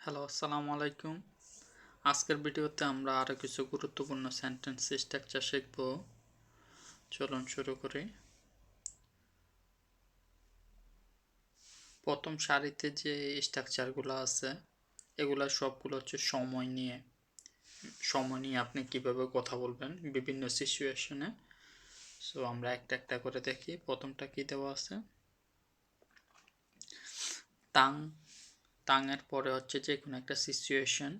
Hello আসসালামু আলাইকুম আজকের ভিডিওতে আমরা আরও কিছু গুরুত্বপূর্ণ সেন্টেন্স স্ট্রাকচার শিখব। চলুন শুরু করি। প্রথম সারিতে যে স্ট্রাকচারগুলো আছে, এগুলো সবগুলো হচ্ছে সময় নিয়ে। সময় নিয়ে আপনি কীভাবে কথা বলবেন বিভিন্ন সিচুয়েশনে সো আমরা একটা একটা করে দেখি। প্রথমটা কি দেওয়া আছে? তাং তাঙের পরে হচ্ছে যে কোনো একটা সিচুয়েশন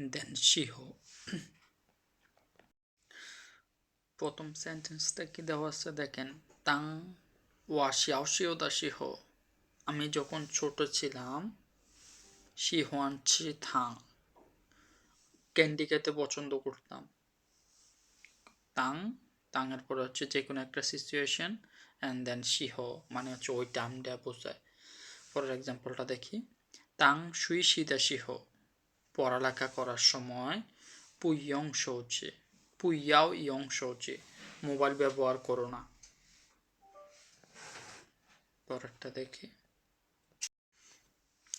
দেন শিহ প্রথম সেন্টেন্সটা কি দেওয়া আছে দেখেন? তাং ওয়াশিয়াও শিও দা শিহ আমি যখন ছোট ছিলাম শিহান ছি থাং। ক্যান্ডি খেতে পছন্দ করতাম। তাং, তাঙের পরে হচ্ছে যে কোনো একটা সিচুয়েশন অ্যান্ড দেন শিহ মানে হচ্ছে ওই টাইমটা বোঝায়। পরের এক্সাম্পলটা দেখি। তাং সুই সিদাসিহ পড়ালেখা করার সময় পুইয়ং শৌচে। পুইয়াও ইয়ং শৌচে। মোবাইল ব্যবহার করো না। পরেরটা দেখি।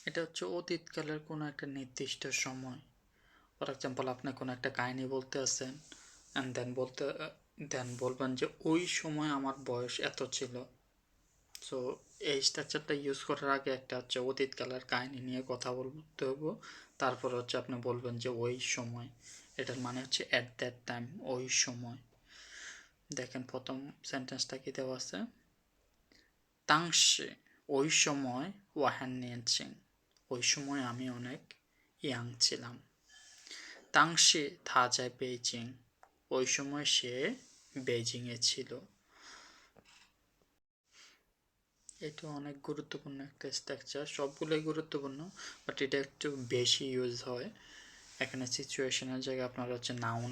এটা হচ্ছে অতীতকালের কোনো একটা নির্দিষ্ট সময়। ফর এক্সাম্পল, আপনি কোনো একটা কাহিনী বলতে আছেন অ্যান্ড দেন বলতে দেন বলবেন যে, ওই সময় আমার বয়স এত ছিল। সো এই স্ট্রাকচারটা ইউজ করার আগে একটা হচ্ছে অতীত অতীতকালের কাহিনী নিয়ে কথা বলতে হব তারপর হচ্ছে আপনি বলবেন যে ওই সময়। এটার মানে হচ্ছে অ্যাট দ্যাট টাইম ওই সময়। দেখেন প্রথম সেন্টেন্সটা কি দেওয়া আছে? তাংশে, ওই সময় ওয়াহান নিয়েছেন ওই সময় আমি অনেক ইয়াং ছিলাম। তাংশে থা যায় বেইজিং। ওই সময় সে বেইজিংয়ে ছিল। এটা অনেক গুরুত্বপূর্ণ একটা স্ট্রাকচার সবগুলোই গুরুত্বপূর্ণ বাট এটা একটু বেশি ইউজ হয়। এখানে সিচুয়েশনের জায়গায় আপনার হচ্ছে নাউন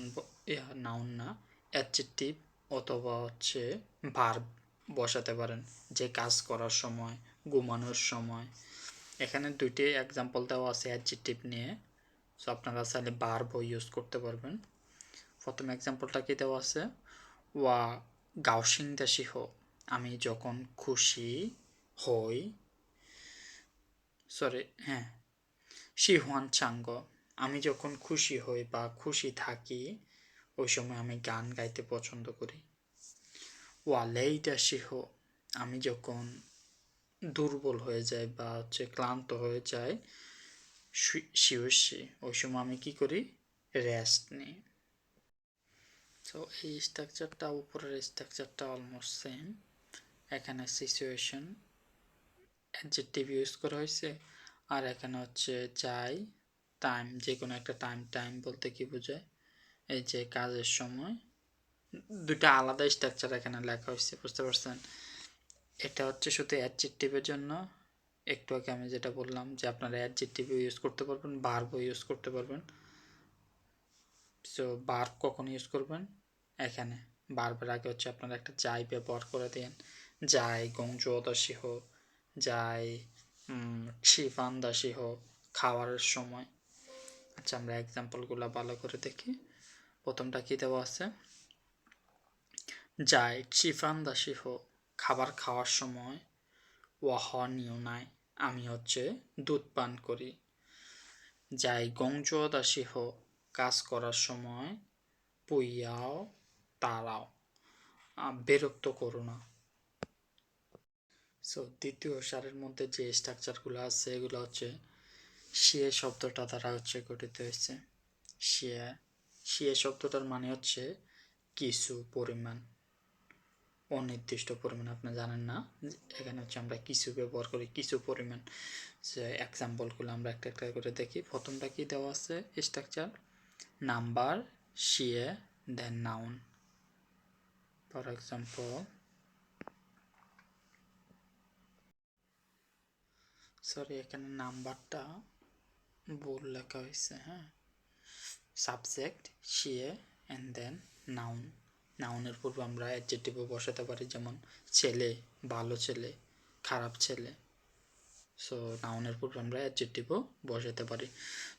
নাউন না অ্যাডজেক্টিভ অথবা হচ্ছে ভার্ব বসাতে পারেন। যে কাজ করার সময়, ঘুমানোর সময়। এখানে দুইটি এক্সাম্পল দেওয়া আছে অ্যাডজেক্টিভ নিয়ে। সো আপনারা চাইলে ভার্বও ইউজ করতে পারবেন। প্রথম এক্সাম্পলটা কি দেওয়া আছে? ওয়া গাউসিং দাসি হো। আমি যখন খুশি হই সরি হ্যাঁ শিহুয়ান চাঙ্গ। আমি যখন খুশি হই বা খুশি থাকি, ওই সময় আমি গান গাইতে পছন্দ করি। ওয়ালেইটা শিহ আমি যখন দুর্বল হয়ে যাই বা হচ্ছে ক্লান্ত হয়ে যাই শিওসি ওই সময় আমি কি করি? রেস্ট নিই। তো এই স্ট্রাকচারটা উপরের স্ট্রাকচারটা অলমোস্ট সেম এখানে সিচুয়েশন অ্যাডজেক্টিভ ইউজ করা হয়েছে। আর এখানে হচ্ছে যাই টাইম যে কোনো একটা টাইম টাইম বলতে কি বোঝায়? এই যে কাজের সময়। দুটা আলাদা স্ট্রাকচার এখানে লেখা হয়েছে, বুঝতে পারছেন? এটা হচ্ছে শুধু অ্যাডজেক্টিভের জন্য। একটু আগে আমি যেটা বললাম যে আপনারা অ্যাডজেক্টিভ ইউজ করতে পারবেন বার্বও ইউজ করতে পারবেন। সো বার্ব কখন ইউজ করবেন? এখানে। বারবার আগে হচ্ছে আপনারা একটা যাই ব্যবহার করে দেন। যাই গংজদাসী হোক যাই দাসী হোক খাওয়ারের সময়। আচ্ছা আমরা এক্সাম্পলগুলো ভালো করে দেখি। প্রথমটা কী দেওয়া আছে? যাই দাসী হোক খাবার খাওয়ার সময় ওয়াহ নাই, আমি হচ্ছে দুধ পান করি। যাই দাসী হোক কাজ করার সময় পুইয়াও তারাও বিরক্ত করো না। সো দ্বিতীয় সারের মধ্যে যে স্ট্রাকচারগুলো আছে, এগুলো হচ্ছে শিয়ে শব্দটা দ্বারা হচ্ছে গঠিত হয়েছে। শিয়া শিয়ে শব্দটার মানে হচ্ছে কিছু পরিমাণ, অনির্দিষ্ট পরিমাণ, আপনি জানেন না? এখানে হচ্ছে আমরা কিছু ব্যবহার করি, কিছু পরিমাণ। যে এক্সাম্পলগুলো আমরা একটা একটা করে দেখি। প্রথমটা কি দেওয়া আছে structure number শিয়ে then noun for example sorry এখানে নাম্বারটা ভুল লেখা হয়েছে হ্যাঁ? সাবজেক্ট শিয়ে অ্যান্ড দেন নাউন নাউনের পূর্বে আমরা অ্যাডজেক্টিভও বসাতে পারি, যেমন ছেলে, ভালো ছেলে, খারাপ ছেলে। সো নাউনের পূর্বে আমরা অ্যাডজেক্টিভও বসাতে পারি।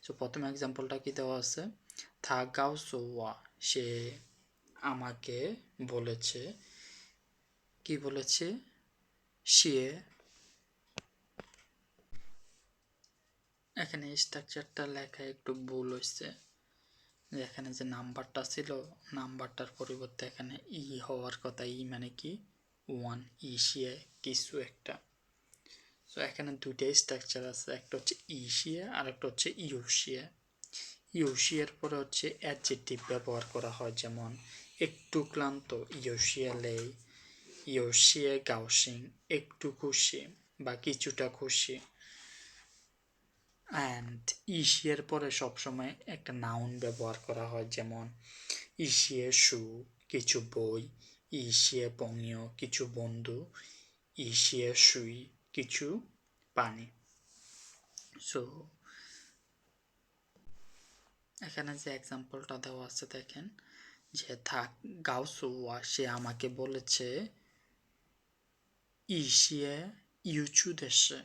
সো প্রথম এক্সাম্পলটা কি দেওয়া আছে? থা গাও সোয়া, সে আমাকে বলেছে। কি বলেছে? সে এখানে স্ট্রাকচারটা লেখা একটু ভুল হয়েছে এখানে যে নাম্বারটা ছিল, নাম্বারটার পরিবর্তে এখানে ই হওয়ার কথা, ই মানে কি? ওয়ান ইসিয়ে কিছু একটা। সো এখানে দুইটাই স্ট্রাকচার আছে, একটা হচ্ছে ইসিয়া আর একটা হচ্ছে ইউসিয়া ইউসিয়ার পরে হচ্ছে অ্যাডজেক্টিভ ব্যবহার করা হয়, যেমন একটু ক্লান্ত ইউসিয়ালে ইউসিয়া গাউসিং একটু খুশি বা কিছুটা খুশি। অ্যান্ড ইসিয়ার পরে সবসময় একটা নাউন ব্যবহার করা হয়, যেমন ইসিয়ে সু, কিছু বই, ইসিয়ে পঙীয়, কিছু বন্ধু, ইসিয়ে সুই কিছু পানি। সো এখানে যে এক্সাম্পলটা দেওয়া আছে, দেখেন, যে থাক গাউসুয়া সে আমাকে বলেছে, ইসিয়ে ইউচু দেশে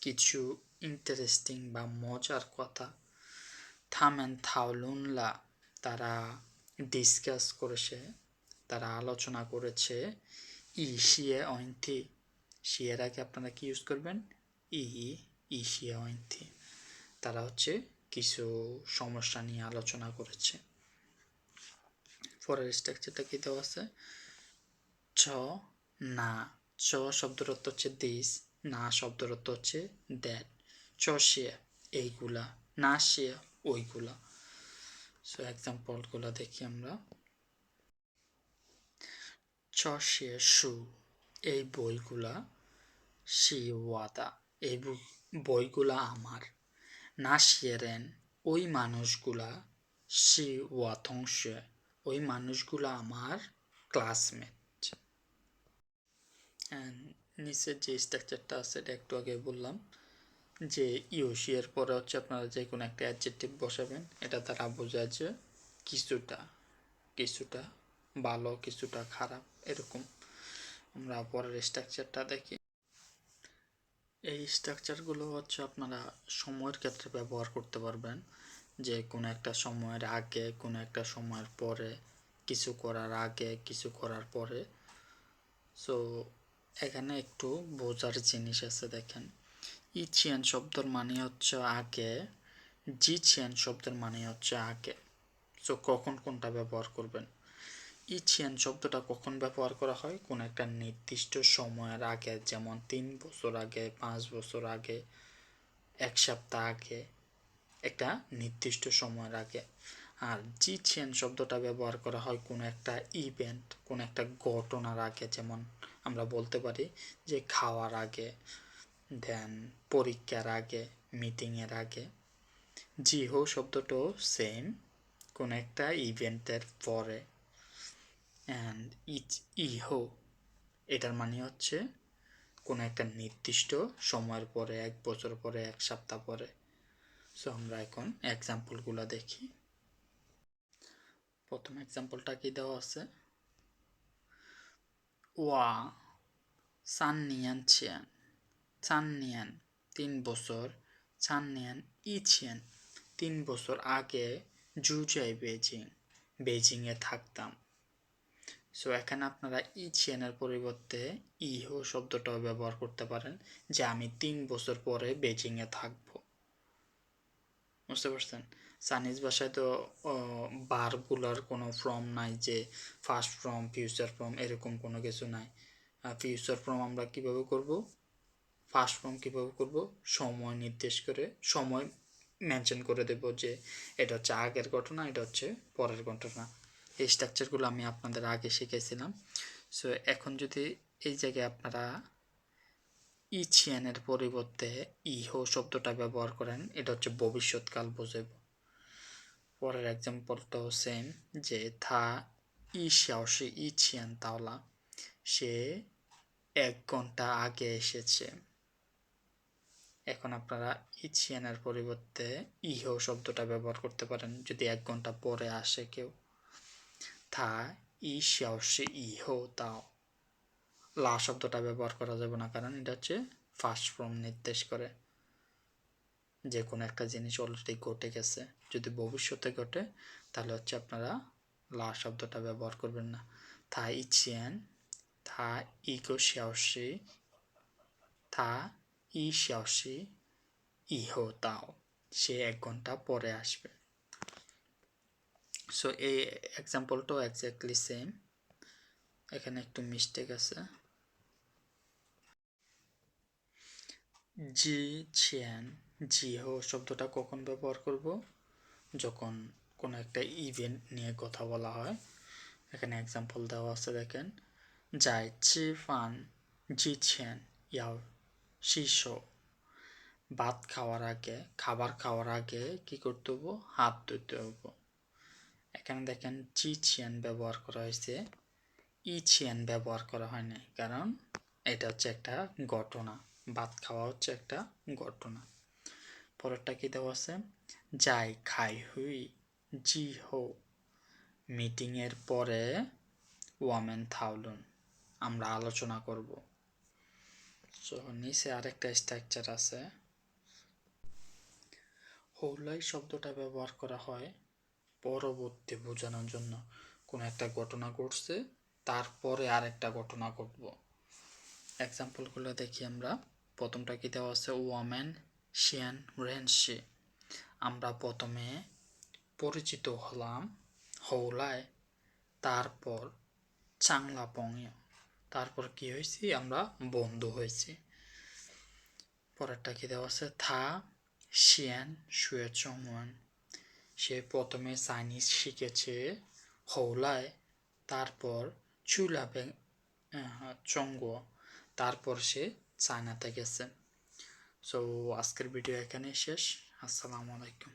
কিছু ইন্টারেস্টিং বা মজার কথা থামেন থাউলুনলা তারা ডিসকাস করেছে তারা আলোচনা করেছে ই শিয়ে অইন্থি শিয়ের আগে আপনারা কি ইউজ করবেন ই ই শিয়ে অইন্থি তারা হচ্ছে কিছু সমস্যা নিয়ে আলোচনা করেছে পরের স্ট্রাকচারটা কি দেওয়া আছে ছ না ছ শব্দের অর্থ হচ্ছে দিস না শব্দের অর্থ হচ্ছে দ্যাট চ সে এইগুলা, না সে ওইগুলা। সো এক্সাম্পলগুলো দেখি আমরা। চ সে এই বইগুলা, সি ওয়াদা, এই বইগুলা আমার। না শিয়েরেন ওই মানুষগুলা, সি ওয়াথংশ ওই মানুষগুলা আমার ক্লাসমেট নিচের যে স্ট্রাকচারটা আছে, এটা একটু আগে বললাম। যে ইউসিয়ার পরে হচ্ছে আপনারা যে কোনো একটা অ্যাডজেক্টিভ বসাবেন, এটা দ্বারা বোঝায় যে কিছুটা কিছুটা ভালো, কিছুটা খারাপ, এরকম। আমরা পরের স্ট্রাকচারটা দেখি। এই স্ট্রাকচারগুলো হচ্ছে আপনারা সময়ের ক্ষেত্রে ব্যবহার করতে পারবেন। যে কোনো একটা সময়ের আগে, কোনো একটা সময়ের পরে, কিছু করার আগে, কিছু করার পরে। সো এখানে একটু বোঝার জিনিস আছে, দেখেন। ইচিয়ান শব্দের মানে হচ্ছে আগে জিচিয়ান শব্দের মানে হচ্ছে আগে। সো কখন কোনটা ব্যবহার করবেন? ইচিয়ান শব্দটা কখন ব্যবহার করা হয়? কোন একটা নির্দিষ্ট সময়ের আগে, যেমন তিন বছর আগে, পাঁচ বছর আগে, এক সপ্তাহ আগে, একটা নির্দিষ্ট সময়ের আগে। আর জিচিয়ান শব্দটা ব্যবহার করা হয় কোনো একটা ইভেন্ট কোনো একটা ঘটনার আগে, যেমন আমরা বলতে পারি যে খাওয়ার আগে দেন পরীক্ষার আগে মিটিংয়ের আগে। জিহো শব্দটাও সেম কোন একটা ইভেন্টের পরে। অ্যান্ড ইচ ইহো এটার মানে হচ্ছে কোনো একটা নির্দিষ্ট সময়ের পরে, এক বছর পরে, এক সপ্তাহ পরে। সো আমরা এখন এক্সাম্পলগুলো দেখি। প্রথম এক্সাম্পলটা কি দেওয়া আছে? ওয়া সান নিয়ান চান নিয়ান তিন বছর চান নিয়ান ইছিয়ান তিন বছর আগে জুজাই বেজিং বেজিংয়ে থাকতাম। সো এখানে আপনারা ইছিয়ানের পরিবর্তে ইহো শব্দটাও ব্যবহার করতে পারেন, যে আমি তিন বছর পরে বেজিংয়ে থাকব। বুঝতে পারছেন? চাইনিজ ভাষায় তো বারগুলার কোনো ফর্ম নাই যে ফার্স্ট ফর্ম, ফিউচার ফর্ম, এরকম কোনো কিছু নাই। ফিউচার ফর্ম আমরা কীভাবে করব? ফার্স্ট ফর্ম কীভাবে করব? সময় নির্দেশ করে, সময় মেনশন করে দেব যে এটা হচ্ছে আগের ঘটনা, এটা হচ্ছে পরের ঘটনা। এই স্ট্রাকচারগুলো আমি আপনাদের আগে শিখেছিলাম। সো এখন যদি এই জায়গায় আপনারা ইছিয়ানের পরিবর্তে ইহো শব্দটা ব্যবহার করেন, এটা হচ্ছে ভবিষ্যৎকাল বোঝাব পরের এক্সাম্পলটাও সেম যে থা ই সে ইছিয়ান তাওলা, সে এক ঘণ্টা আগে এসেছে। এখন আপনারা ইছিয়ানের পরিবর্তে ইহো শব্দটা ব্যবহার করতে পারেন, যদি এক ঘণ্টা পরে আসে কেউ। থা, ই, সে ইহো, তাও। লা শব্দটা ব্যবহার করা যাবে না, কারণ এটা হচ্ছে ফার্স্ট ফর্ম নির্দেশ করে। যে কোনো একটা জিনিস অলরেডি ঘটে গেছে। যদি ভবিষ্যতে ঘটে, তাহলে হচ্ছে আপনারা লা শব্দটা ব্যবহার করবেন না। থা ইচিয়ান থা ইগো শিয়াওশি থা ই শিয়াওশি ইহো তাও, সে এক ঘণ্টা পরে আসবে। সো এই এক্সাম্পলটাও এক্স্যাক্টলি সেম এখানে একটু মিস্টেক আছে। জি, ছিয়ান জি হো শব্দটা কখন ব্যবহার করব? যখন কোনো একটা ইভেন্ট নিয়ে কথা বলা হয়। এখানে এক্সাম্পল দেওয়া আছে, দেখেন। যাই চি ফান, জি, ছিয়ান, ইয়াও। শিশো ভাত খাওয়ার আগে, খাবার খাওয়ার আগে কি করতে হব? হাত ধুতে হব। এখানে দেখেন জি ছিয়ান ব্যবহার করা হয়েছে। ই ছিয়ান ব্যবহার করা হয় নাই কারণ এটা হচ্ছে একটা ঘটনা। ভাত খাওয়া হচ্ছে একটা ঘটনা। পরেরটা কি দেওয়া আছে? যাই খাই হুই, জি হো। মিটিংয়ের পরে ওয়ামেন থাউলুন। আমরা আলোচনা করব। সো নিচে আরেকটা স্ট্রাকচার আছে। হৌলাই শব্দটা ব্যবহার করা হয় পরবর্তী বোঝানোর জন্য। কোনো একটা ঘটনা ঘটছে, তারপরে আরেকটা ঘটনা ঘটবো। এক্সাম্পলগুলো দেখি আমরা। প্রথমটা কি দেওয়া আছে? ওয়ামেন শিয়ান রেনশি আমরা প্রথমে পরিচিত হলাম হৌলায় তারপর চাংলা পংয় তারপর কি হয়েছি? আমরা বন্ধু হয়েছি। পরেরটা কি দেওয়া আছে? থা শিয়ান শুয়ে চংওয়ান সে প্রথমে চাইনিজ শিখেছে হৌলায় তারপর চুলা চুলাবে চঙ্গ তারপর সে চায়নাতে গেছে। সো আজকের ভিডিও এখানে শেষ। আসসালামু আলাইকুম।